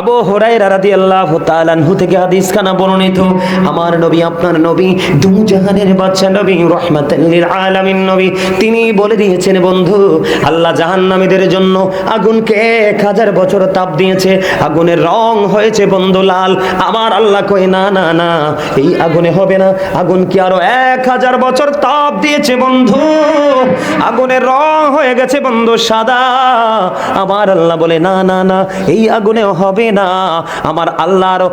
আবু হুরায়রা রাদিয়াল্লাহু তাআলা আনহু থেকে হাদিস খানা বর্ণিত, আমার নবী, আপনার নবী দু জাহানের বাদশা নবী, রাহমাতাল লিল আলামিন নবী। তিনি বলে দিয়েছেন, বন্ধু, আল্লাহ জাহান্নামীদের জন্য আগুনকে এক হাজার বছর তাপ দিয়েছে। আগুনের রং হয়েছে বন্ধু লাল। আমার আল্লাহ কই না না না, এই আগুনে হবে না। আগুন কি আরও এক হাজার বছর তাপ দিয়েছে বন্ধু? আগুনের রং হয়ে গেছে বন্ধু সাদা। আমার আল্লাহ বলে, না না না, এই আগুনেও হবে না। আমার আল্লাহ আরও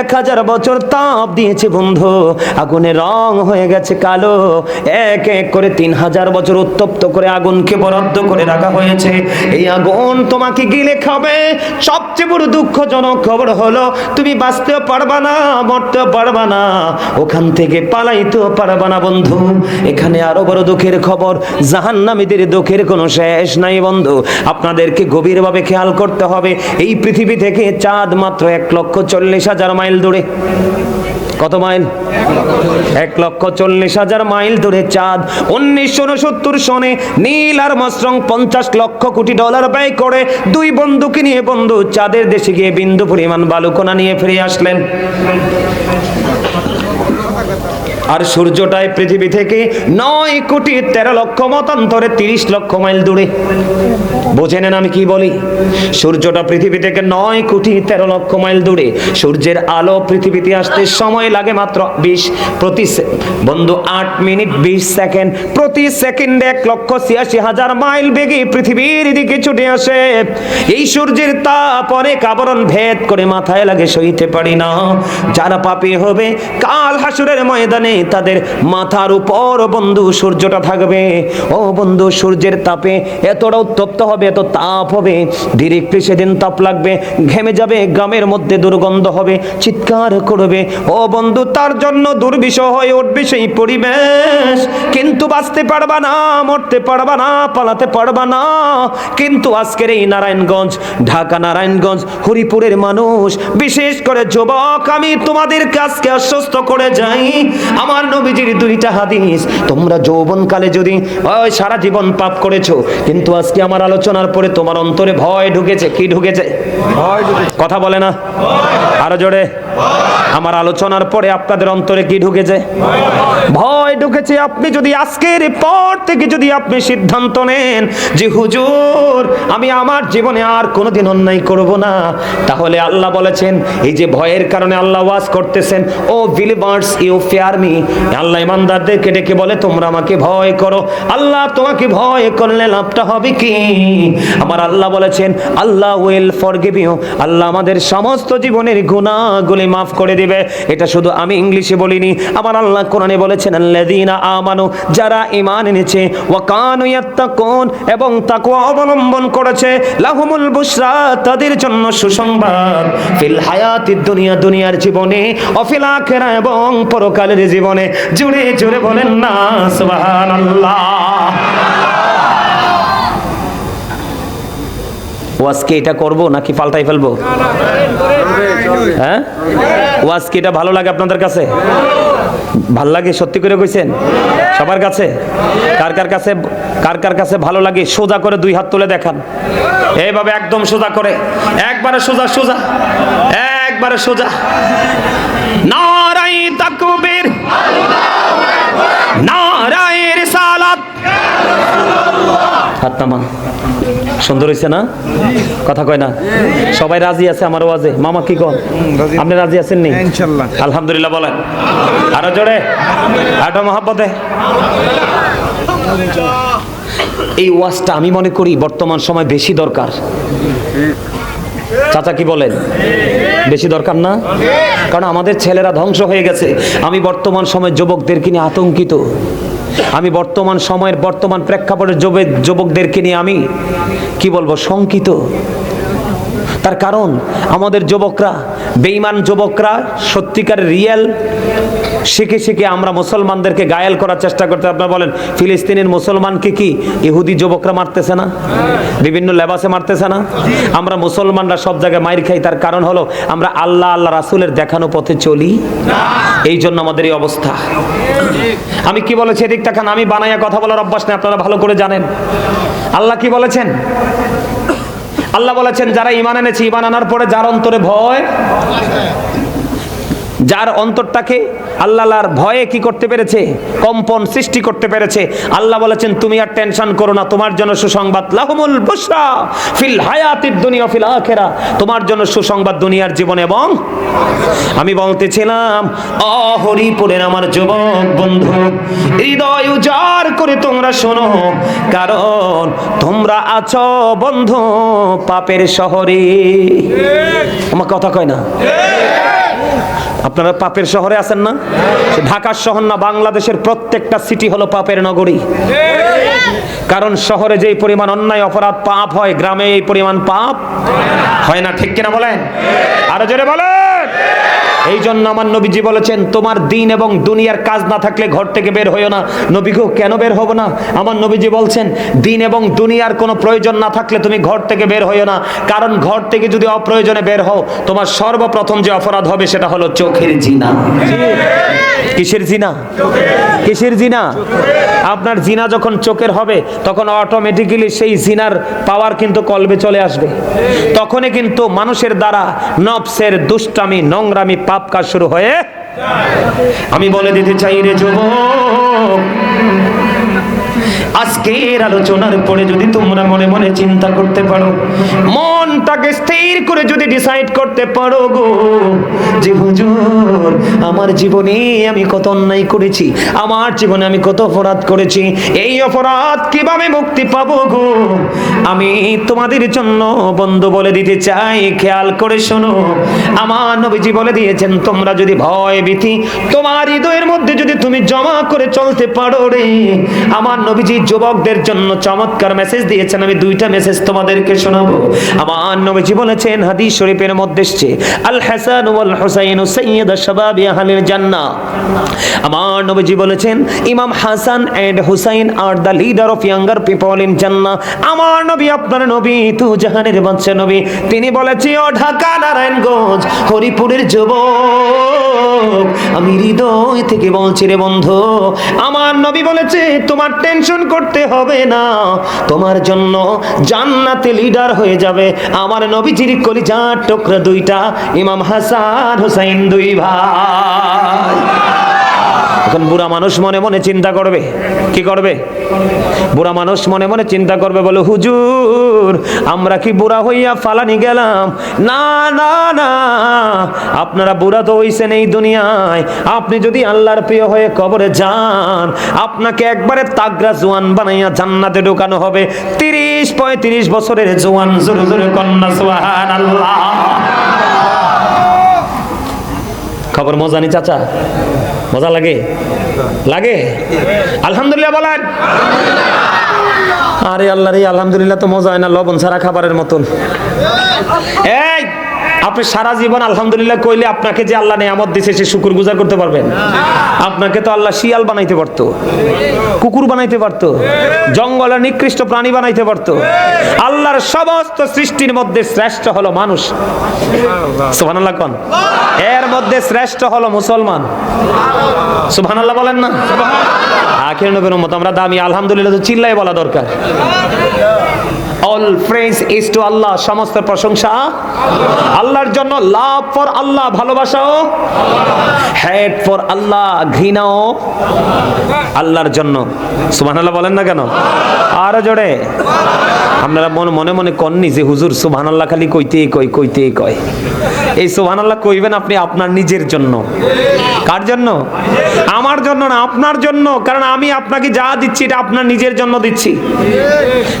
এক হাজার বছর তাপ দিয়েছে বন্ধু। আগুনের রং হয়ে গেছে কালো। এক এক করে তিন হাজার বছর উত্তপ্ত করে আগুনকে বরাদ্দ করে রাখা হয়েছে। এই আগুন তোমাকে গিলে খাবে। সবচেয়ে বড় দুঃখজনক খবর হলো, তুমি বাঁচতেও পারবা না, মরতেও পারবা না। ওখান থেকে পালাইতেও পারবা না বন্ধু। এখানে আরও বড় দুঃখের খবর, জাহান্নামীদের দুঃখের কোনো শেষ নাই বন্ধু। আপনাদেরকে গভীরভাবে খেয়াল করতে হবে। এই পৃথিবী থেকে চাঁদ মাত্র এক লক্ষ চল্লিশ হাজার মাইল দূরে। কত মাইল? এক লক্ষ চল্লিশ হাজার মাইল দূরে চাঁদ। উনিশশো উনসত্তর সনে নীল আর মশ্রং পঞ্চাশ লক্ষ কোটি ডলার ব্যয় করে দুই বন্ধুকে নিয়ে বন্ধু চাঁদের দেশে গিয়ে বিন্দু পরিমাণ বালুকোনা নিয়ে ফিরে আসলেন। আর সূর্যটায় পৃথিবী থেকে নয় কোটি তেরো লক্ষ মতান্তরে তিরিশ লক্ষ মাইল দূরে। বোঝে নেন আমি কি বলি? সূর্যটা পৃথিবী থেকে নয় কোটি তেরো লক্ষ মাইল দূরে। সূর্যের আলো পৃথিবীতে আসতে সময় লাগে মাত্র বিশ প্রতি বন্ধু, আট মিনিট বিশ সেকেন্ড। প্রতি সেকেন্ডে এক লক্ষ ছিয়াশি হাজার মাইল বেগে পৃথিবীর দিকে ছুটে আসে। এই সূর্যের তাপ অনেক আবরণ ভেদ করে মাথায় লাগে সইতে পারি না। যারা পাপী হবে কাল হাসুরের ময়দানে তাদের মাথার উপর বন্ধু, সূর্যটা থাকবে। ও বন্ধু, সূর্যের তাপে এতটা উত্তপ্ত হবে, এত তাপ হবে। ডিরেক্টলি সেদিন তাপ লাগবে, ঘেমে যাবে, গ্রামের মধ্যে দুর্গন্ধ হবে, চিৎকার করবে। ও বন্ধু, তার জন্য দুর্বিষহ হয়ে উঠবে সেই পরিবেশ। কিন্তু বাঁচতে পারবা না, মরতে পারবা না, পালাতে পারবা না। কিন্তু আজকের এই নারায়ণগঞ্জ, ঢাকা নারায়ণগঞ্জ, হরিপুরের মানুষ, বিশেষ করে যুবক, আমি তোমাদের কাজকে আশ্বস্ত করে যাই। আমার নবীজির দুইটা হাদিস। তোমরা যৌবনকালে যদি ওই সারা জীবন পাপ করেছ কিন্তু আজকে আমার আলোচনার পরে তোমার অন্তরে ভয় ঢুকেছে। কি ঢুকেছে? কথা বলে না? আরও জোরে। আমার আলোচনার পরে আপনাদের অন্তরে কি ঢুকেছে? ভয় ঢুকেছে। আপনি যদি আজকের পর থেকে যদি আপনি সিদ্ধান্ত নেন যে হুজুর আমি আমার জীবনে আর কোনোদিন অন্যায় করব না। তাহলে আল্লাহ বলেছেন এই যে ভয়ের কারণে আল্লাহ ওয়াজ করতেছেন O believers you fear me. Allah ইমানদারদেরকে ডেকে বলে, তোমরা আমাকে ভয় করো। আল্লাহ তোমাকে ভয় করলে লাভটা হবে কি? আমার আল্লাহ বলেছেন, Allah will forgive you. Allah আমাদের সমস্ত জীবনের গুনাহগুলি মাফ করে দিবে। এটা শুধু আমি ইংলিশে বলিনি, আমার আল্লাহ কোরআনে বলেছেন, আল্লাযীনা আমানু, যারা ঈমান এনেছে ওয়া কানু ইয়াত্তাকুন, এবং তাকওয়া অবলম্বন করেছে, লাহুমুল বুশরা, তাদের জন্য সুসংবাদ। ফিল হায়াতিদ দুনিয়া, দুনিয়ার জীবনে, অফিল আখিরা এবং পরকালের জীবনে জুড়ে জুড়ে বলেন না, সুবহানাল্লাহ। ওয়াজকে এটা করব নাকি পাল্টাই ফেলব? হ্যাঁ? ওয়াজ কি এটা ভালো লাগে আপনাদের কাছে? ভালো লাগে, সত্যি করে কইছেন? সবার কাছে? কার কার কাছে, কার কার কাছে ভালো লাগে, সোজা করে দুই হাত তুলে দেখান। এইভাবে একদম সোজা করে। একবারে সোজা সোজা। একবারে সোজা। নারাই তাকবীর। সুন্দর হয়েছে না? কথা কয় না? সবাই রাজি আছে আমার ওয়াজে? মামা কি কন? আপনি রাজি আছেন নি। আলহামদুলিল্লাহ বলেন। আরও জোরে। আটো মহাব্বতে। এই ওয়াজটা আমি মনে করি বর্তমান সময় বেশি দরকার। চাচা কি বলেন? বেশি দরকার না? কারণ আমাদের ছেলেরা ধ্বংস হয়ে গেছে। আমি বর্তমান সময় যুবকদেরকে নিয়ে আতঙ্কিত। আমি বর্তমান সময়ের বর্তমান প্রেক্ষাপটের যুবক যুবকদেরকে নিয়ে আমি, কি বলব, শঙ্কিত। তার কারণ আমাদের যুবকরা, বেঈমান যুবকরা সত্যিকার রিয়েল, শিখে শিখে আমরা মুসলমানদেরকে গায়েল করার চেষ্টা করতে আপনারা বলেন, ফিলিস্তিনের মুসলমানকে কি ইহুদি যুবকরা মারতেছে না? বিভিন্ন লেবাসে মারতেছে না? আমরা মুসলমানরা সব জায়গায় মাইর খাই, তার কারণ হলো আমরা আল্লাহ আল্লাহ রাসুলের দেখানো পথে চলি। এই জন্য আমাদের এই অবস্থা। আমি কি বলেছি এদিক তাকান আমি বানাইয়া কথা বলার অভ্যাস নেই, আপনারা ভালো করে জানেন। আল্লাহ কি বলেছেন? আল্লাহ বলেছেন যারা ইমান এনেছে ইমান আনার পরে যার অন্তরে ভয় যার অন্তরটাকে আল্লাহর ভয়ে কি করতে পেরেছে? কম্পন সৃষ্টি করতে পেরেছে। আল্লাহ বলেছেন, তুমি আর টেনশন করো না, তোমার জন্য সুসংবাদ লাহমুল বুশরা ফিল হায়াতিদ দুনিয়া ফিল আখিরা। তোমার জন্য সুসংবাদ দুনিয়ার জীবন এবং আমি বলতেছিলাম, অহরিপুরের আমার যুবক বন্ধু, হৃদয় উজাড় করে তোমরা শোনো, কারণ তোমরা আছো বন্ধু পাপের শহরে। আমার কথা কয় না? আপনারা পাপের শহরে আছেন না? ঢাকার শহর না, বাংলাদেশের প্রত্যেকটা সিটি হলো পাপের নগরী। কারণ শহরে যেই পরিমাণ অন্যায়, অপরাধ, পাপ হয়, গ্রামে এই পরিমাণ পাপ হয় না, ঠিক কিনা বলেন? আরও জোরে বলেন! এই জন্য আমার নবীজি বলেছেন, তোমার দিন এবং দুনিয়ার কাজ না থাকলে ঘর থেকে বের হইও না। নবী গো, কেন বের হব না? আমার নবীজি বলছেন, দিন এবং দুনিয়ার কোনো প্রয়োজন না থাকলে তুমি ঘর থেকে বের হইও না। কারণ ঘর থেকে যদি অপ্রয়োজনে বের হও, তোমার সর্বপ্রথম যে অপরাধ হবে সেটা হলো চোখের জিনা। কিসের জিনা? কিসের জিনা? আপনার জিনা যখন চোখের হবে, তখন অটোমেটিক্যালি সেই জিনার পাওয়ার কিন্তু কলবে চলে আসবে। তখনই কিন্তু মানুষের দ্বারা নফসের দুষ্টামি, নোংরামি পাপ কাজ শুরু হয়ে আমি বলে দিতে চাই রে যুবক আজকের আলোচনার পরে যদি তোমরা মনে মনে চিন্তা করতে পারো, মনটাকে স্থির করে যদি ডিসাইড করতে পারো গো, যে হুজুর, আমার জীবনে আমি কত অন্যায় করেছি, আমার জীবনে আমি কত অপরাধ করেছি, এই অপরাধ কীভাবে মুক্তি পাবো গো? আমি তোমাদের জন্য বন্ধু বলে দিতে চাই, খেয়াল করে শোনো। আমার নবীজি বলে দিয়েছেন, তোমরা যদি ভয় ভীতি, তোমার হৃদয়ের মধ্যে যদি তুমি জমা করে চলতে পারো রে, আমার নবীজি যুবকদের জন্য চমৎকার মেসেজ দিয়েছেন। আমি দুইটা মেসেজ তোমাদেরকে শোনাবো। আমার নবীজি বলেছেন, হাদিস শরীফের মধ্যে এসছে, আল হাসান ওয়াল হুসাইন সাইয়্যিদ শাবাবি আহলিল জান্নাহ। আমার নবীজি বলেছেন, ইমাম Hasan and Hussain are the leader of younger people in জান্নাহ আমার নবী, আপনার নবী, তু জাহানের বাদশা নবী। তিনি বলেছি, ও ঢাকা নারায়ণগঞ্জ, হরিপুরের যুবক। আমি হৃদয় থেকে বলছি রে বন্ধু, আমার নবী বলেছে, তোমার টেনশন করতে হবে না। তোমার জন্য জান্নাতে লিডার হয়ে যাবে। আমার নবীজির কলিজার টুকরা দুইটা, ইমাম হাসান হুসাইন দুই ভাই। এখন বুড়া মানুষ মনে মনে চিন্তা করবে। কি করবে? বুড়া মানুষ মনে মনে চিন্তা করবে, বলে, হুজুর, আমরা কি বুড়া হইয়া ফালানি গেলাম? না না না, আপনারা বুড়া তো হইছেন এই দুনিয়ায়। আপনি যদি আল্লাহর প্রিয় হয়ে কবরে যান, আপনাকে একবারে তাগরা জোয়ান বানাইয়া জান্নাতে ঢোকানো হবে। তিরিশ, পঁয়ত্রিশ বছরের জোয়ান, জোরে জোরে কন্যা সোহান আল্লাহ খবর মজা নি চাচা? মজা লাগে? লাগে? আলহামদুলিল্লাহ বলেন। আরে আল্লাহ রে আলহামদুলিল্লাহ তো মজা হয় না লবণ ছাড়া খাবারের মতন। এই আপনি সারা জীবন আলহামদুলিল্লাহ কইলে আপনাকে যে আল্লাহ নেয়ামত দিছে সে শুকুর গুজার করতে পারবেন। আপনাকে তো আল্লাহ শিয়াল বানাইতে পারতো, কুকুর বানাইতে পারতো, জঙ্গলের নিকৃষ্ট প্রাণী বানাইতে পারতো। আল্লাহর সমস্ত সৃষ্টির মধ্যে শ্রেষ্ঠ হলো মানুষ। সুবহানাল্লাহ কোন? এর মধ্যে শ্রেষ্ঠ হলো মুসলমান। সুবহানাল্লাহ বলেন না? আখির নবীর উম্মত, আমরা দামি, আলহামদুলিল্লাহ তো চিল্লাই বলা দরকার। All praise is to Allah সমস্ত প্রশংসা আল্লাহর জন্য, লাভ ফর আল্লাহ ভালোবাসাও হেড ফর আল্লাহ ঘৃণাও আল্লাহর জন্য। সুবহানাল্লাহ বলেন না কেন? আরও জোরে। আপনারা মনে মনে মনে কননি যে হুজুর সুবহানাল্লাহ খালি কইতেই কই কইতেই কয়। এই সুবহানাল্লাহ কইবেন আপনি আপনার নিজের জন্য। কার জন্য? আমার জন্য না, আপনার জন্য। কারণ আমি আপনাকে যা দিচ্ছি, এটা আপনার নিজের জন্য দিচ্ছি।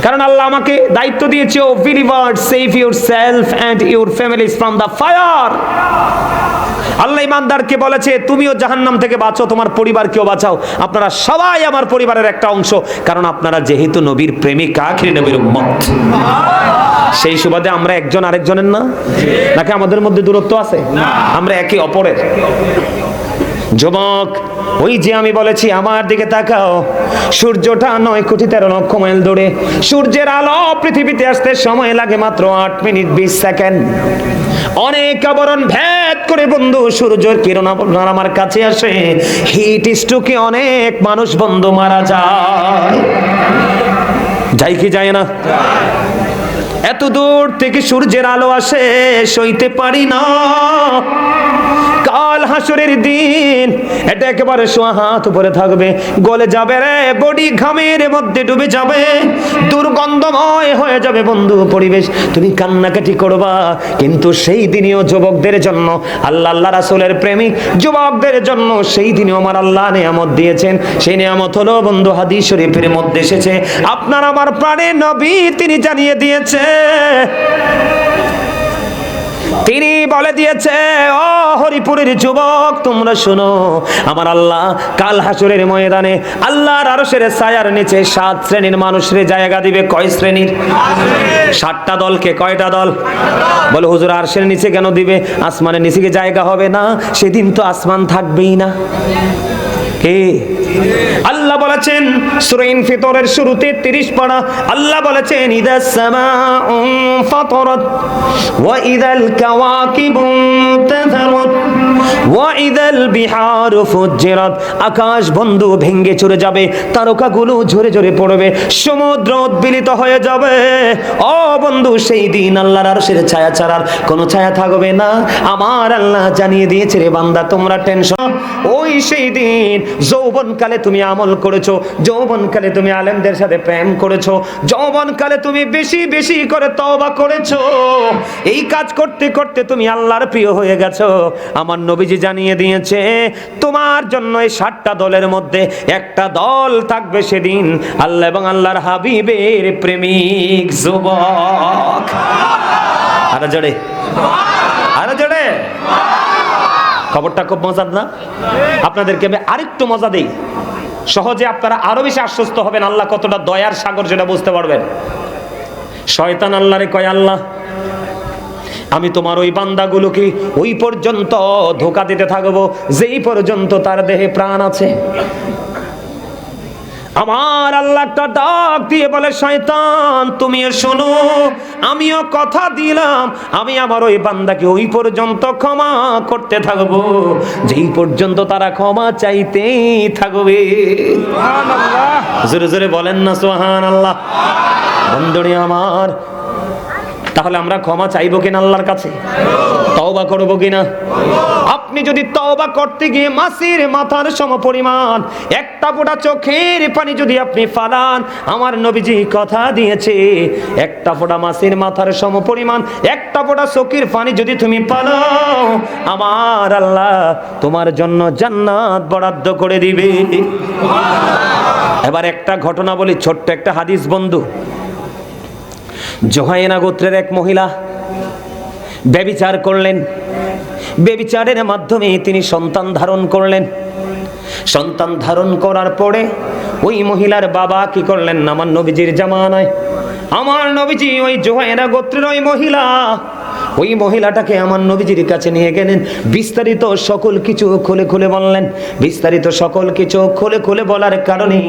কারণ আল্লাহ আমাকে দায়িত্ব দিয়েছে O believer save yourself and your families from the fire Allah ইমানদারকে বলেছে, তুমিও জাহান্নাম থেকে বাঁচো, তোমার পরিবারকেও বাঁচাও। আপনারা সবাই আমার পরিবারের একটা অংশ, কারণ আপনারা যেহেতু নবীর প্রেমিক, আখির নবীর উম্মত। সেই সুবাদে আমরা একজন আরেকজনের না? নাকি আমাদের মধ্যে দূরত্ব আছে? আমরা একে অপরের। যুবক ওই যে আমি বলেছি, আমার দিকে তাকাও। সূর্যটা নয় কোটি তেরো লক্ষ মাইল দূরে। সূর্যের আলো পৃথিবীতে আসতে সময় লাগে মাত্র আট মিনিট বিশ সেকেন্ড। অনেক আবরণ ভেদ করে বন্ধু, সূর্যের কিরণ আপনার আমার কাছে আসে। হিট স্ট্রোকে অনেক মানুষ বন্ধু মারা যায়। যাই কি যায় না? এত দূর থেকে সূর্যের আলো আসে, সইতে পারি না। হাসরের দিন। এটা একেবারে হাত উপরে থাকবে। গলে যাবে রে, বডি ঘামের মধ্যে ডুবে যাবে। দুর্গন্ধময় হয়ে যাবে বন্ধু পরিবেশ। তুমি কান্নাকাটি করবা, কিন্তু সেই দিনেও যুবকদের জন্য, আল্লাহ আল্লাহ রাসূলের প্রেমিক যুবকদের জন্য সেই দিনে আমার আল্লাহ নিয়ামত দিয়েছেন। সেই নিয়ামত হলো বন্ধু হাদিস শরীফের মধ্যে এসেছে, আপনার আমার প্রাণের নবী তিনি জানিয়ে দিয়েছে। তিনি বলে দিয়েছে, ও হরিপুরের যুবক, তোমরা শোনো, আমার আল্লাহ কাল হাসুরের ময়দানে আল্লাহর আরশের ছায়ার নিচে সাত শ্রেণির মানুষের জায়গা দিবে। কয় শ্রেণির? সাতটা দলকে কয়টা দল? বলে, হুজুর, আরশের নিচে কেন দিবে? আসমানের নিচে কি জায়গা হবে না? সেদিন তো আসমান থাকবেই না। কে আল্লাহ বলেছেন সুরাইন ফিতরের শুরুতে 30 পারা, আল্লাহ বলেছেন, ইদা সামাউ ফাতরাত, ওয়া ইদাল কাওয়াকিবু তাযারাত, ওয়া ইদাল বিহারু ফুজ্জিরাত। আকাশ বন্ধু ভেঙ্গে চড়ে যাবে, তারকাগুলো ঝরে ঝরে পড়বে, সমুদ্র উদ্বিলিত হয়ে যাবে। ও বন্ধু, সেই দিন আল্লাহর আরশের ছায়া ছাড়ার কোনো ছায়া থাকবে না। আমার আল্লাহ জানিয়ে দিয়েছে রে বান্দা, তোমরা টেনশন ওই সেই দিন যৌবনকালে তুমি আমল করেছ, যৌবনকালে তুমি আলেমদের সাথে প্রেম করেছ, যৌবনকালে তুমি বেশি বেশি করে তওবা করেছ। এই কাজ করতে করতে তুমি আল্লাহর প্রিয় হয়ে গেছো। আমার নবীজি জানিয়ে দিয়েছে, তোমার জন্য এই সাতটা দলের মধ্যে একটা দল থাকবে সেদিন আল্লাহ এবং আল্লাহর হাবিবের প্রেমিক যুবক। আরও জোরে আরও জোরে। খবরটা খুব মজার না? আপনাদেরকে আমি আরেকটু মজা দিই। সহজে আপনারা আরও বেশি আশ্বস্ত হবেন, আল্লাহ কতটা দয়ার সাগর যেটা বুঝতে পারবেন। শয়তান আল্লাহ রে কয়, আল্লাহ, আমি তোমার ওই বান্দাগুলোকে ওই পর্যন্ত ধোকা দিতে থাকব, যেই পর্যন্ত তার দেহে প্রাণ আছে। আমার আল্লাহ একটা ডাক দিয়ে বলে শয়তান তুমিও শোনো আমিও কথা দিলাম আমি আমার ওই বান্দাকে ওই পর্যন্ত ক্ষমা করতে থাকব। যেই পর্যন্ত তারা ক্ষমা চাইতেই থাকবে। জোরে জোরে বলেন না সোহান আল্লাহ বন্ধুরি আমার তাহলে আমরা ক্ষমা চাইব কিনা আল্লাহর কাছে? তওবা করব কিনা? আপনি যদি তওবা করতে গিয়ে মাসির মাথার সমপরিমাণ একটা ফোঁটা চোখের পানি যদি আপনি ফালান, আমার নবীজি কথা দিয়েছে, একটা ফোঁটা মাসির মাথার সমপরিমাণ একটা ফোঁটা চোখের পানি যদি তুমি পালাও আমার আল্লাহ তোমার জন্য জান্নাত বরাদ্দ করে দিবে। এবার একটা ঘটনা বলি, ছোট্ট একটা হাদিস বন্ধু। জোহাইনা গোত্রের এক মহিলা ব্যবিচার করলেন। ব্যবিচারের মাধ্যমে তিনি সন্তান ধারণ করলেন। সন্তান ধারণ করার পরে ওই মহিলার বাবা কি করলেন? আমার নবীজির জামানায়। আমার নবীজি ওই জোহায়না গোত্রের ওই মহিলা ওই মহিলাটাকে আমার নবীজির কাছে নিয়ে গেলেন। বিস্তারিত সকল কিছু খুলে খুলে বললেন। বিস্তারিত সকল কিছু খুলে খুলে বলার কারণে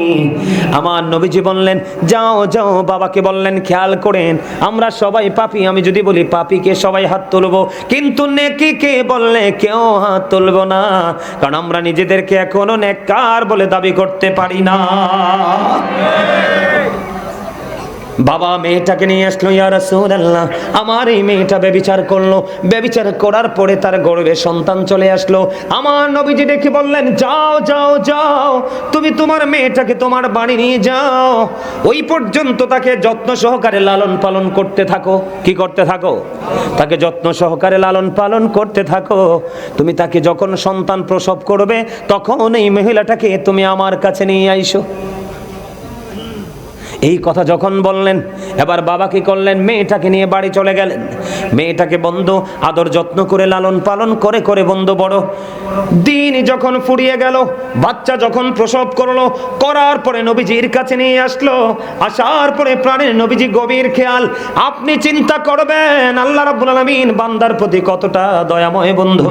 আমার নবীজি বললেন, যাও যাও, বাবাকে বললেন, খেয়াল করেন, আমরা সবাই পাপি। আমি যদি বলি পাপিকে সবাই হাত তুলবো, কিন্তু নেকিকে বললে কেউ হাত তুলবো না। কারণ আমরা নিজেদেরকে এখনও নেককার বলে দাবি করতে পারি না। বাবা মেয়েটাকে নিয়ে আসলো, ইয়া রাসূলুল্লাহ। আমার এই মেয়েটা বেবিচার করল। বেবিচার করার পরে তার গর্ভে সন্তান চলে আসলো। আমার নবীজি দেখে বললেন, যাও যাও যাও। তুমি তোমার মেয়েটাকে তোমার বাড়ি নিয়ে যাও। ওই পর্যন্ত তাকে যত্ন সহকারে লালন পালন করতে থাকো। কি করতে থাকো? তাকে যত্ন সহকারে লালন পালন করতে থাকো। তুমি তাকে যখন সন্তান প্রসব করবে, তখন এই মহিলাটাকে তুমি আমার কাছে নিয়ে আইসো। এই কথা যখন বললেন, এবার বাবা কি করলেন? মেয়েটাকে নিয়ে বাড়ি চলে গেলেন। মেয়েটাকে বন্ধু, আদর যত্ন করে, লালন পালন করে করে বন্ধু বড়। দিন যখন ফুরিয়ে গেল, বাচ্চা যখন প্রসব করল, করার পরে নবীজির কাছে নিয়ে আসলো। আসার পরে প্রাণের নবীজি গভীর খেয়াল। আপনি চিন্তা করবেন, আল্লাহ রাব্বুল আলামিন বান্দার প্রতি কতটা দয়াময় বন্ধু।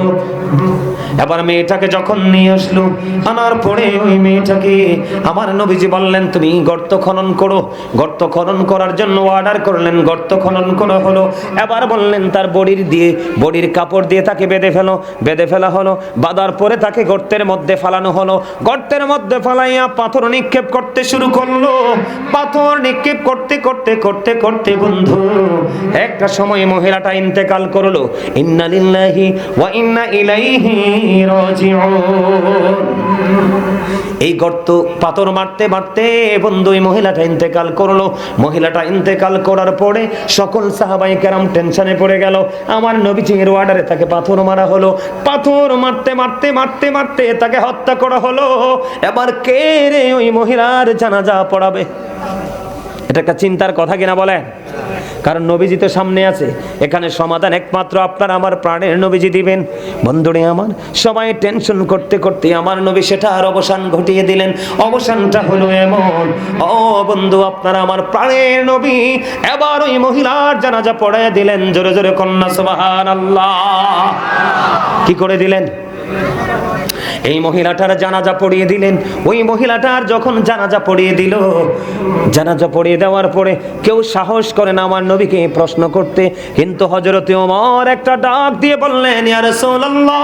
এবার মেয়েটাকে যখন নিয়ে আসলো, আনার পরে ওই মেয়েটাকে আমার নবীজি বললেন, তুমি গর্ত খনন করো। গর্ত খনন করার জন্য অর্ডার করলেন, গর্ত খনন করা হলো। এবার বললেন, তার বডির দিয়ে, বডির কাপড় দিয়ে তাকে বেঁধে ফেলো। বেঁধে ফেলা হলো। বাঁধার পরে তাকে গর্তের মধ্যে ফালানো হলো। গর্তের মধ্যে ফালাইয়া পাথর নিক্ষেপ করতে শুরু করল। পাথর নিক্ষেপ করতে করতে করতে করতে বন্ধু, একটা সময় মহিলাটা ইন্তেকাল করল। ইন্না লিল্লাহি ওয়া ইন্না ইলাইহি এই গর্ত পাথর মারতে মারতে বন্ধু, এই মহিলাটা ইন্তেকাল করল। মহিলাটা ইন্তেকাল করার পরে সকল সাহাবাই কেরাম টেনশনে পড়ে গেল। আমার নবীজির ওয়ার্ডারে তাকে পাথর মারা হলো। পাথর মারতে মারতে মারতে মারতে তাকে হত্যা করা হলো। এবার কে রে ওই মহিলার জানাজা পড়াবে? এটা একটা চিন্তার কথা কিনা বলে? কারণ নবীজি তো সামনে আছে। এখানে সমাধান একমাত্র আপনার, আমার প্রাণের নবীজি দিবেন। বন্ধুরে আমার, সবাই টেনশন করতে করতে আমার নবী সেটা আর অবসান ঘটিয়ে দিলেন। অবসানটা হলো এমন, ও বন্ধু, আপনারা আমার প্রাণের নবী। এবার ওই মহিলার জানাজা পড়ায় দিলেন, জোরে জোরে কন্যা সুবহান আল্লাহ কি করে দিলেন? এই মহিলাটার জানাজা পড়িয়ে দিলেন। ওই মহিলাটার যখন জানাজা পড়িয়ে দিল, জানাজা পড়িয়ে দেওয়ার পরে কেউ সাহস করে না আমার নবীকে প্রশ্ন করতে। কিন্তু হজরতে ওমর একটা ডাক দিয়ে বললেন, ইয়া রাসূলুল্লাহ,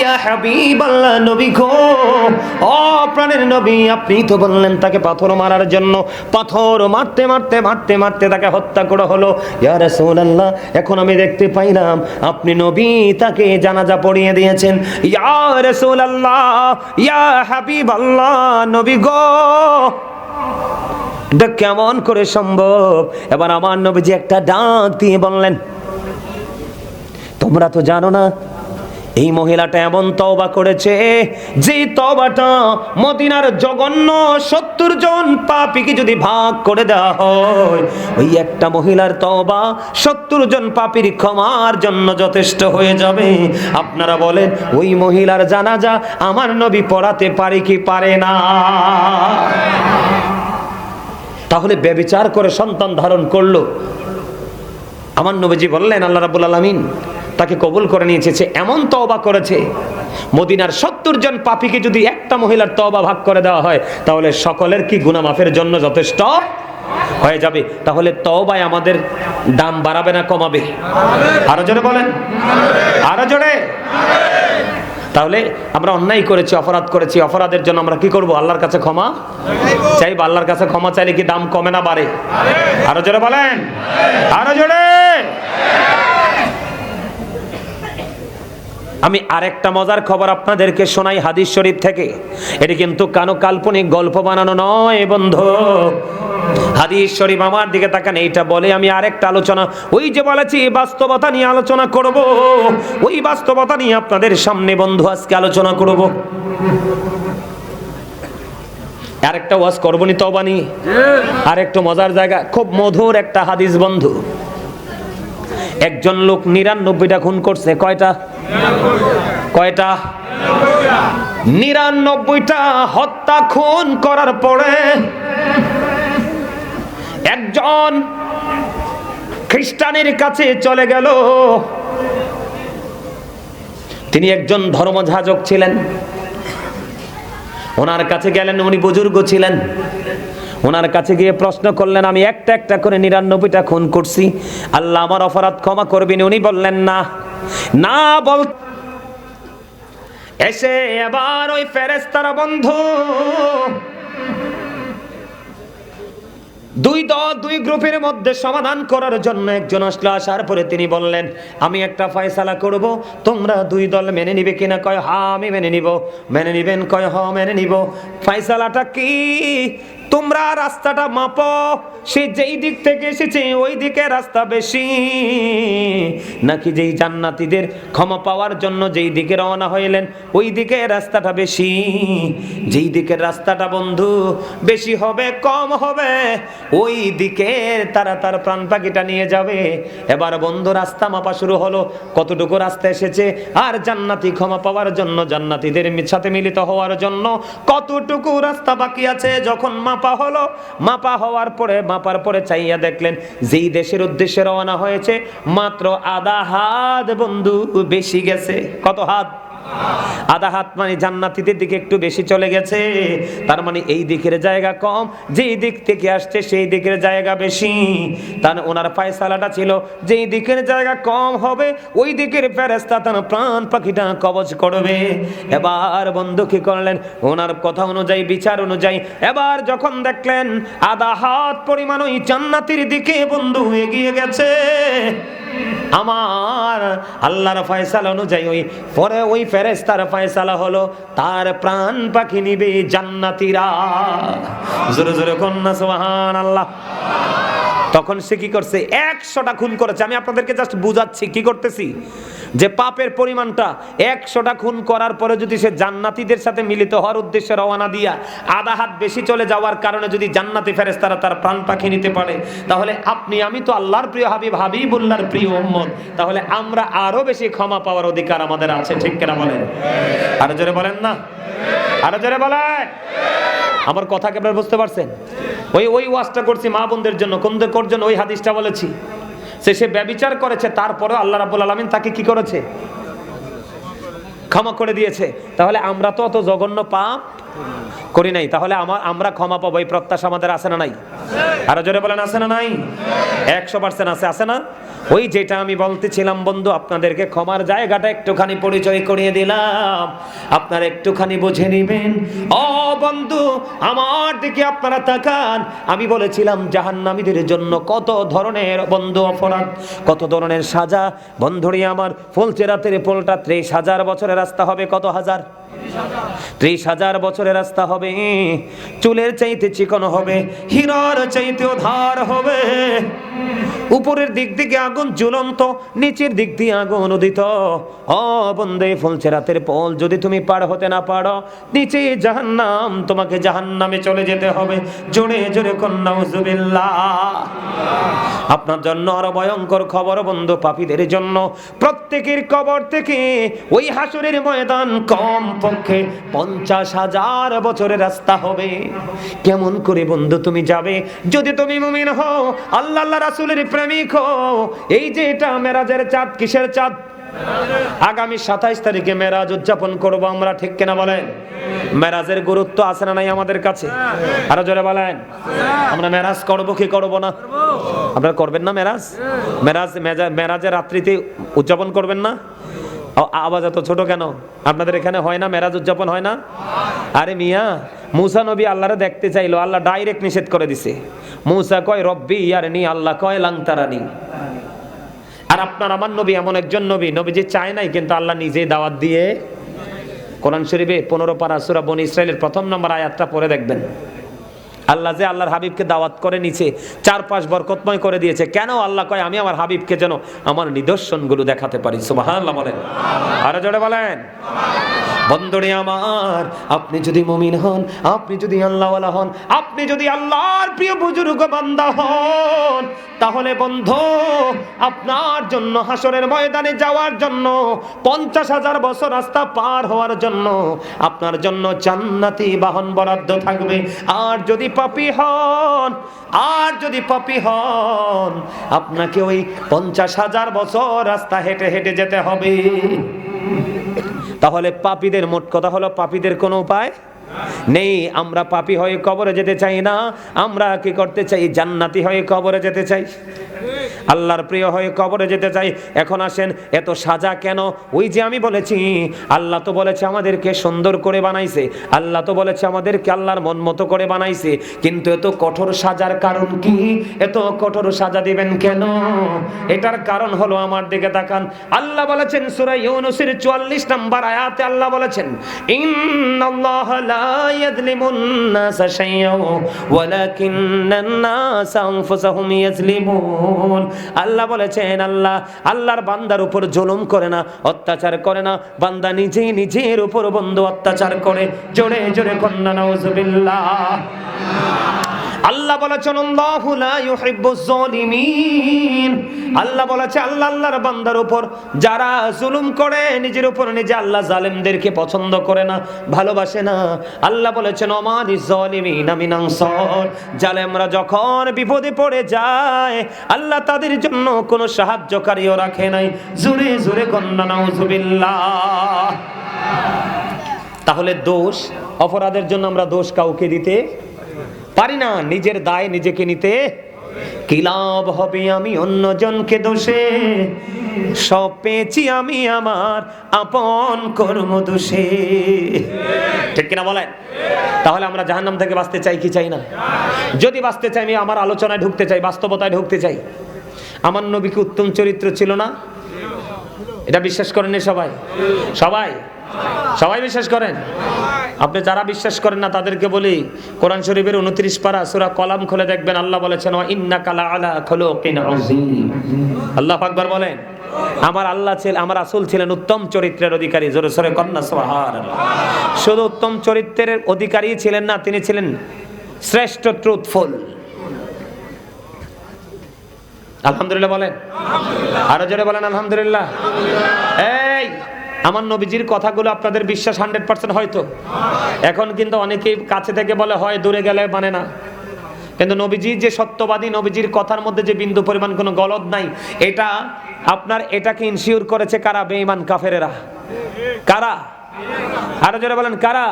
ইয়া হাবিবাল্লাহ, নবী গো ও প্রাণের নবী, আপনি তো বললেন তাকে পাথর মারার জন্য। পাথর মারতে মারতে মারতে মারতে তাকে হত্যা করা হলো। ইয়া রাসূলুল্লাহ, এখন আমি দেখতে পাইলাম, আপনি নবী তাকে জানাজা পড়িয়ে দিয়েছেন। ইয়া রাসূলুল্লাহ নবী গো। কেমন করে সম্ভব? এবার আমার নবীজি একটা ডাক দিয়ে বললেন, তোমরা তো জানো না এই মহিলাটা এমন তওবা করেছে যে তওবাটা মদিনার জঘন্য সত্তর জন পাপীকে যদি ভাগ করে দেওয়া হয়, ওই একটা মহিলার তওবা সত্তর জন পাপীর ক্ষমার জন্য যথেষ্ট হয়ে যাবে। আপনারা বলেন, ওই মহিলার জানাজা আমার নবী পড়াতে পারে কি পারে না? তাহলে ব্যবিচার করে সন্তান ধারণ করল। আমার নবীজি বললেন, আল্লাহ রাবুল আলমিন তাকে কবুল করে নিয়েছে, সে এমন তওবা করেছে, মদিনার সত্তর জন পাপীকে যদি একটা মহিলার তওবা ভাগ করে দেওয়া হয়, তাহলে সকলের কি গুনাহ মাফের জন্য যথেষ্ট? হয়ে যাবে। তাহলে তওবায় আমাদের দাম বাড়াবে না কমাবে? আরও জোরে বলেন। আরও জোরে। তাহলে আমরা অন্যায় করেছি, অপরাধ করেছি, অপরাধের জন্য আমরা কি করব? আল্লাহর কাছে ক্ষমা চাইব? আল্লাহর কাছে ক্ষমা চাইলে কি দাম কমে না বাড়ে? আরও জোরে বলেন। আরও জোরে। আমি আরেকটা মজার খবর আপনাদেরকে শোনাই হাদিস শরীফ থেকে। এটি কিন্তু কানো কাল্পনিক গল্প বানানো নয়, বন্ধু। হাদিস শরীফ আমার দিকে তাকান, এইটা বলে আমি আরেকটা আলোচনা, ওই যে বলেছি, বাস্তবতা নিয়ে আলোচনা করব। ওই বাস্তবতা নিয়ে আপনাদের সামনে, বন্ধু, আজকে আলোচনা করব। আরেকটা ওয়াজ করবনি তবা নিয়ে আরেকটু মজার জায়গা, খুব মধুর একটা হাদিস, বন্ধু। একজন লোক নিরানব্বইটা খুন করছে, কয়টা? কয়টা? নিরানব্বইটা হত্যা খুন করার পরে একজন খ্রিস্টানের কাছে চলে গেল। তিনি একজন ধর্মযাজক ছিলেন। ওনার কাছে গেলেন, উনি বুজুর্গ ছিলেন। ওনার কাছে গিয়ে প্রশ্ন করলেন, আমি একটা একটা করে নিরানব্বইটা খুন করছি। আল্লাহ আমার অপরাধ ক্ষমা করবেন। উনি বললেন, না। না বল এসে এবার ওই ফেরেস্তারা বন্ধু দুই দল, দুই গ্রুপের মধ্যে সমাধান করার জন্য একজন আসলো। আসার পরে তিনি বললেন, আমি একটা ফয়সালা করব। তোমরা দুই দল মেনে নিবে কিনা? কয় হা আমি মেনে নিব। মেনে নিবেন? কয় হ মেনে নিব। ফয়সালাটা কি? তোমরা রাস্তাটা মাপো, সে যেই দিক থেকে এসেছে ওই দিকে রাস্তা বেশি। নাকি যেই জান্নাতীদের ক্ষমা পাওয়ার জন্য যেই দিকে রওনা হইলেন, ওই দিকে রাস্তাটা বেশি। যেই দিকের রাস্তাটা বন্ধু বেশি হবে, কম হবে, ওই দিকে তারা তার প্রাণ পাখিটা নিয়ে যাবে। এবার বন্ধু, রাস্তা মাপা শুরু হলো, কতটুকু রাস্তা এসেছে? আর জান্নাতি ক্ষমা পাওয়ার জন্য, জান্নাতিদের সাথে মিলিত হওয়ার জন্য কতটুকু রাস্তা বাকি আছে? যখন মাপা হলো। মাপা হওয়ার পরে, মাপার পরে চাইয়া দেখলেন, যেই দেশের উদ্দেশ্যে রওনা হয়েছে, মাত্র আধা হাত বন্ধু বেশি গেছে। কত হাত? আধা হাত মানে জান্নাতিদের দিকে একটু বেশি চলে গেছে। তার মানে এই দিকের জায়গা কম, যেই দিক থেকে আসছে সেই দিকের জায়গা বেশি। তার ওনার ফায়সালাটা ছিল, যেই দিকের জায়গা কম হবে, ওই দিকের ফেরেস্তা তার প্রাণ পাখিটা কবজ করবে। এবার বন্ধু কি করলেন? ওনার কথা অনুযায়ী, বিচার অনুযায়ী, এবার যখন দেখলেন আধা হাত পরিমাণ ওই জান্নাতির দিকে বন্ধু এগিয়ে গেছে আমার আল্লাহর ফয়সালা অনুযায়ী ওই পরে ওই ফেরেস্তার ফয়সালা হলো, তার প্রাণ পাখি নিবে জান্নাতিরা। জোরে জোরে কন্যা সোহান আল্লাহ তখন সে কি করছে? একশোটা খুন করেছে। আমি আপনাদেরকে জাস্ট বুঝাচ্ছি, কি করতেছি? যে পাপের পরিমাণটা একশোটা খুন করার পরে যদি সে জান্নাতিদের সাথে মিলিত হওয়ার উদ্দেশ্যে রওনা দিয়া আধা হাত বেশি চলে যাওয়ার কারণে যদি জান্নাতি ফেরেস্তারা তার প্রাণ পাখি নিতে পারে, তাহলে আপনি, আমি তো আল্লাহর প্রিয় হাবিব, হাবিবুল্লাহর প্রিয় উম্মত, তাহলে আমরা আরও বেশি ক্ষমা পাওয়ার অধিকার আমাদের আছে, ঠিক কেনা বলেন? আরও জোরে বলেন না? আরও জোরে বলেন? আমার কথা কি আপনারা বুঝতে পারছেন? ওই ওই ওয়াজটা করছি মা বোনদের জন্য। কোনদের কোর জন্য ওই হাদিসটা বলেছি? সে সে ব্যবিচার করেছে তারপরে আল্লাহ রাবুল আলমিন তাকে কি করেছে? ক্ষমা করে দিয়েছে। তাহলে আমরা তো অত জঘন্য পাপ করি নাই। তাহলে আমার আমরা ক্ষমা পাবো, এই প্রত্যাশা আমাদের আছে না নাই? আরও জোরে বলেন, আছে না নাই? একশো পার্সেন্ট আছে আছে না? ওই যেটা আমি বলতেছিলাম, বন্ধু, আপনাদেরকে ক্ষমার জায়গাটা একটুখানি পরিচয় করিয়ে দিলাম। আপনারা একটুখানি বুঝে নিবেন। ও বন্ধু, আমার দিকে আপনারা তাকান। আমি বলেছিলাম, জাহান্নামীদের জন্য কত ধরনের বন্ধু অপরাধ, কত ধরনের সাজা। বন্ধুরি, আমার ফুলচে রাতের পোলটা ত্রিশ হাজার বছরের রাস্তা হবে কত হাজার? ত্রিশ হাজার বছরের রাস্তা হবে, চুলের চাইতে চিকন হবে, হিরর চাইতেও ধার হবে। উপরের দিক থেকে আগুন জ্বলন্ত, নিচের দিক দিয়ে আগুন উদিত। ও বন্দে, ফুলছে রাতের পল, যদি তুমি পার হতে না পারো, নিচে জাহান্নাম, তোমাকে জাহান্নামে চলে যেতে হবে। জোরে জোরে কন্যা আপনার জন্য আরও ভয়ঙ্কর খবর বন্ধু, পাপীদের জন্য। প্রত্যেকের কবর থেকে ওই হাসুরের ময়দান কম পক্ষে পঞ্চাশ হাজার বছরের রাস্তা হবে। কেমন করে বন্ধু তুমি যাবে? যদি তুমি মুমিন হও, আল্লাহ আল্লাহ রাসুলের প্রেমিক হও, এই যে এটা মেরাজের চাঁদ, কিসের চাঁদ? আগামী সাতাইশ তারিখে মেরাজ উদযাপন করব আমরা, ঠিক কিনা বলেন? মেরাজের গুরুত্ব আছে না নাই আমাদের কাছে? আরও জোরে বলেন। আমরা মেরাজ করব কি করব না? আপনারা করবেন না মেরাজ? মেরাজ মেরাজের রাত্রিতে উদযাপন করবেন না? আওয়াজ এত ছোট কেন? আপনাদের এখানে হয় না? মেরাজ উদযাপন হয় না? আরে মিয়া, মুসা নবী আল্লাহরে দেখতে চাইলো, আল্লাহ ডাইরেক্ট নিষেধ করে দিছে। মুসা কয়, রব্বি ইয়ার নি আল্লাহ কয় লাংতারানি আর আপনার আমার নবী এমন একজন নবী নবী যে চায় নাই, কিন্তু আল্লাহ নিজেই দাওয়াত দিয়ে, কোরআন শরীফে পনেরো পারা সুরা বনি ইসরায়েলের প্রথম নম্বর আয়াতটা পড়ে দেখবেন। আল্লাহ যে আল্লাহর হাবিবকে দাওয়াত করে নিচে চার পাঁচ বরকতময় করে দিয়েছে। কেন আল্লাহ কয়, আমি আমার হাবিবকে যেন আমার নিদর্শনগুলো দেখাতে পারি? সুবহানাল্লাহ বলেন। আরও জোরে বলেন। বন্ধুরে আমার, আপনি যদি মুমিন হন, আপনি যদি আল্লাহওয়ালা হন, আপনি যদি আল্লাহর প্রিয় বুজুর্গ বান্দা হন, তাহলে বন্ধু, আপনার জন্য হাসরের ময়দানে যাওয়ার জন্য, পঞ্চাশ হাজার বছর রাস্তা পার হওয়ার জন্য, আপনার জন্য জান্নাতি বাহন বরাদ্দ থাকবে। আর যদি পাপি হন। আর যদি পাপি হন, আপনাকে ওই পঞ্চাশ হাজার বছর রাস্তা হেঁটে হেঁটে যেতে হবে। তাহলে পাপীদের মোট কথা হলো, পাপীদের কোনো উপায়? নেই, আমরা পাপী হয়ে কবরে যেতে চাই না, আমরা কি করতে চাই? জান্নাতি হয়ে কবরে যেতে চাই। আল্লাহর প্রিয় হয়ে কবরে যেতে চাই। এখন আসেন, এত সাজা কেন? ওই যে আমি বলেছি, আল্লাহ তো বলেছে আমাদেরকে সুন্দর করে বানাইছে। আল্লাহ তো বলেছে আমাদেরকে আল্লাহর মন মতো করে বানাইছে। কিন্তু এত কঠোর সাজার কারণ কি? এত কঠোর সাজা দিবেন কেন? এটার কারণ হলো আমার দিকে তাকান। আল্লাহ বলেছেন, সূরা ইউনূসের 44 নম্বর আয়াতে আল্লাহ বলেছেন, ইন্নাল্লাহ লা ইয়াযলিমুন الناس شيئا ولكن الناس انفسهم يظلمون আল্লাহ বলেছেন, আল্লাহ, আল্লাহর বান্দার উপর জুলুম করে না, অত্যাচার করে না। বান্দা নিজে নিজের উপর বন্ধু অত্যাচার করে। জোরে জোরে কন্যা, নাউজুবিল্লাহ। আল্লাহ বলেছেন, আল্লাহু বলেছে, আল্লাহ আল্লাহর বান্দার উপর যারা জুলুম করে, নিজের উপর নিজে আল্লাহ জালেমদেরকে পছন্দ করে না, ভালোবাসে না। আল্লাহ বলেছেন অমানি জালিমিন মিনানসর জালেমরা যখন বিপদে পড়ে যায়, আল্লাহ তাদের জন্য কোনো সাহায্যকারীও রাখে নাই। জোরে জোরে কন্যা তাহলে দোষ, অপরাধের জন্য আমরা দোষ কাউকে দিতে পারি না নিজের দায় নিজেকে নিতে। কি লাভ হবে আমি অন্যজনকে দোষে? সব পেয়েছি আমি আমার আপন কর্ম দোষে। ঠিক কিনা বলেন? তাহলে আমরা জাহান্নাম থেকে বাঁচতে চাই কি চাই না? যদি বাঁচতে চাই, আমি আমার আলোচনায় ঢুকতে চাই, বাস্তবতায় ঢুকতে চাই। আমার নবীকে উত্তম চরিত্র ছিল না? এটা বিশ্বাস করেন সবাই? সবাই? সবাই বিশ্বাস করেন? আপনি যারা বিশ্বাস করেন না, তাদেরকে বলি, কোরআন শরীফের উনত্রিশ পারা সুরা কলাম খুলে দেখবেন। আল্লাহ বলেছেন ইন্না কালা আলা খলুকিন আল্লাহ আকবার বলেন, আমার আল্লাহ ছিল, আমার রাসূল ছিলেন উত্তম চরিত্রের অধিকারী। জোরে সরে কন্যা, সুবহানাল্লাহ। শুধু উত্তম চরিত্রের অধিকারী ছিলেন না, তিনি ছিলেন শ্রেষ্ঠ ট্রুথফুল আলহামদুলিল্লাহ বলেন। আরও জোরে বলেন, আলহামদুলিল্লাহ। এই আমার নবীজির কথাগুলো আপনাদের বিশ্বাস হান্ড্রেড পার্সেন্ট হয়তো। এখন কিন্তু অনেকেই কাছে থেকে বলে, হয় দূরে গেলে মানে না। কিন্তু নবীজি যে সত্যবাদী, নবীজির কথার মধ্যে যে বিন্দু পরিমাণ কোনো গলদ নাই, এটা আপনার এটাকে ইনসিওর করেছে কারা? বেঈমান কাফেরেরা। কারা? আরও যারা বলেন, কারা?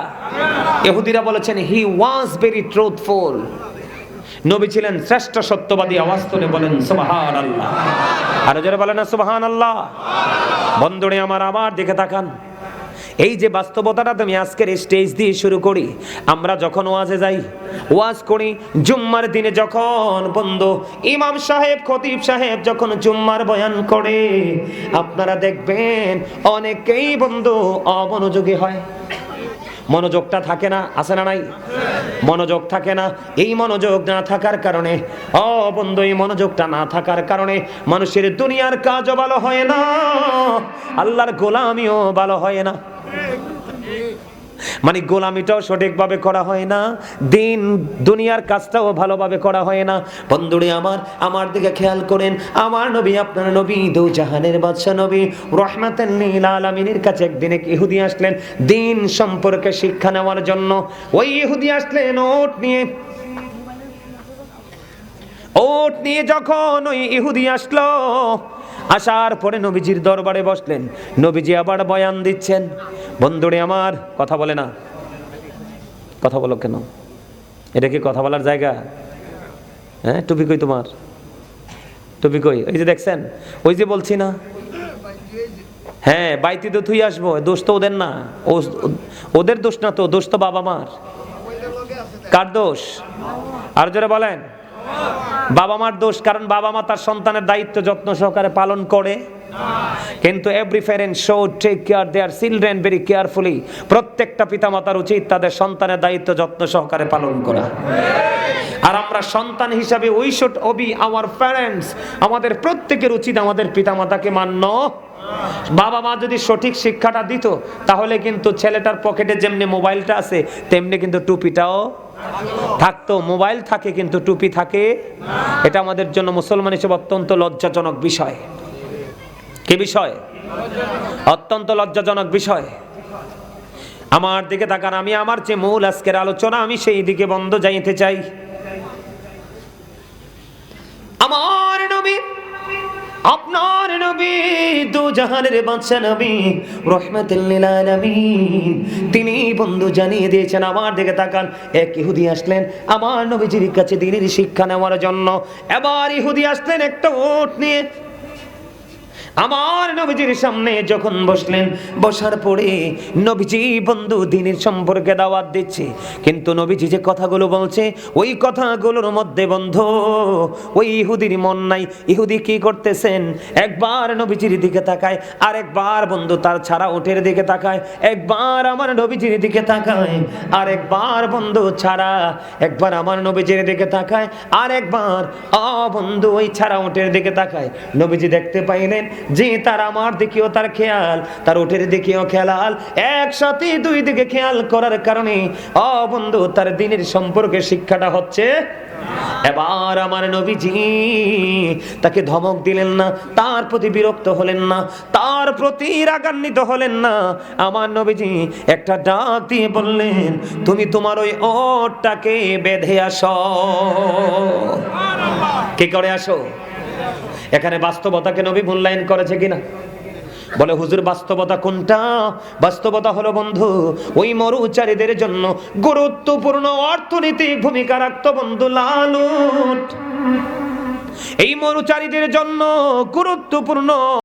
ইহুদিরা বলেছেন হি ওয়াজ ভেরি ট্রুথফুল নবী ছিলেন শ্রেষ্ঠ সত্যবাদী, আওয়াজ তুলে বলেন সুবহান আল্লাহ আরও যারা বলেন সুবহান আল্লাহ বন্ধুরে আমার আবার দেখে তাকান। এই যে বাস্তবতাটা তুমি আজকের স্টেজ দিয়ে শুরু করি, আমরা যখন ওয়াজে যাই, ওয়াজ করি, জুম্মার দিনে যখন বন্ধু ইমাম সাহেব, খতিব সাহেব যখন জুম্মার বয়ান করে, আপনারা দেখবেন অনেকেই বন্ধু অমনোযোগী হয়। মনোযোগটা থাকে না, আছে না নাই? মনোযোগ থাকে না। এই মনোযোগ না থাকার কারণে, ও বন্ধু, এই মনোযোগটা না থাকার কারণে মানুষের দুনিয়ার কাজও ভালো হয় না, আল্লাহর গোলামিও ভালো হয় না। মানে গোলামিটাও সঠিকভাবে করা হয় না, দিন দুনিয়ার কাজটাও ভালোভাবে করা হয় না। বন্ধুরে আমার আমার দিকে খেয়াল করেন, আমার নবী আপনার নবী দু জাহানের বাদশা নবী, রহমাতেন নীল আলমিনের কাছে একদিন এক ইহুদি আসলেন, দিন সম্পর্কে শিক্ষা নেওয়ার জন্য। ওই ইহুদি আসলেন ওট নিয়ে। ওট নিয়ে যখন ওই ইহুদি আসলো, আসার পরে নবীজির দরবারে বসলেন। নবীজি আবার বয়ান দিচ্ছেন বন্ধুরে আমার, কথা বলে না। কথা বলো কেন? এটা কি কথা বলার জায়গা? হ্যাঁ টুপি কই তোমার? টুপি কই? ওই যে দেখছেন, ওই যে বলছি না? হ্যাঁ বাইতে তো তুই আসব, দোষ তো ওদের না। ওদের দোষ না তো, দোষ তো বাবা মার। কার দোষ? আর জোরে বলেন। বাবা মার দোষ, কারণ বাবা মা তার সন্তানের দায়িত্ব যত্ন সহকারে পালন করে। কিন্তু every parent should take care their children very carefully প্রত্যেকটা পিতামাতার উচিত তাদের সন্তানের দায়িত্ব যত্ন সহকারে পালন করা। আর আমরা সন্তান হিসাবে we should obey our parents আমাদের প্রত্যেকের উচিত আমাদের পিতামাতাকে মান্য। বাবা মা যদি সঠিক শিক্ষাটা দিত, তাহলে কিন্তু ছেলেটার পকেটে যেমনি মোবাইলটা আছে, তেমনি কিন্তু টুপিটাও থাকতো। মোবাইল থাকে কিন্তু টুপি থাকে। এটা আমাদের জন্য মুসলমান হিসেবে অত্যন্ত লজ্জাজনক বিষয়। কি বিষয়? অত্যন্ত লজ্জাজনক বিষয়। আমার দিকে তাকান, আমি আমার যে মূল আজকের আলোচনা, আমি সেই দিকে বন্ধ যাইতে চাই। আমার নবী, আপনার নবী, দু জাহানের বাদশা নবী রহমাতুল্লিল আলামিন, তিনি বন্ধু জানিয়ে দিয়েছেন, আমার দিকে তাকান। এক ইহুদি আসলেন, আমার নবীজির কাছে দিনের শিক্ষা নেওয়ার জন্য। এবার ইহুদি আসলেন একটা ওট নিয়ে। আমার নবীজির সামনে যখন বসলেন, বসার পরে নবীজি বন্ধু দিনের সম্পর্কে দাওয়াত দিচ্ছে। কিন্তু নবীজি যে কথাগুলো বলছে, ওই কথাগুলোর মধ্যে বন্ধু, ওই ইহুদির মন নাই। ইহুদি কি করতেছেন? একবার নবীজির দিকে তাকায় আর একবার বন্ধু তার ছাড়া ওঠের দিকে তাকায়, একবার আমার নবীজির দিকে তাকায় আর একবার বন্ধু ছাড়া, একবার আমার নবীজির দিকে তাকায় আর একবার অ বন্ধু ওই ছাড়া ওঠের দিকে তাকায়। নবীজি দেখতে পাইলেন যে তার আমার দিকেও তার খেয়াল, তার ওঠের দিকেও খেয়াল একসাথে দুই দিকে খেয়াল করার কারণে, অ বন্ধু, তার দিনের সম্পর্কে শিক্ষাটা হচ্ছে, এবার আমার নবীজি তাকে ধমক দিলেন না, তার প্রতি বিরক্ত হলেন না, তার প্রতি রাগান্বিত হলেন না। আমার নবীজি একটা ডাক দিয়ে বললেন, তুমি তোমার ওই ওটটাকে বেঁধে আসো। কি করে আসো? এখানে বাস্তবতাকে নবী মূল্যায়ন করেছে কিনা? বলে, হুজুর, বাস্তবতা কোনটা? বাস্তবতা হলো, বন্ধু, ওই মরুচারীদের জন্য গুরুত্বপূর্ণ অর্থনৈতিক ভূমিকা রাখত, বন্ধু লালুট এই মরুচারীদের জন্য গুরুত্বপূর্ণ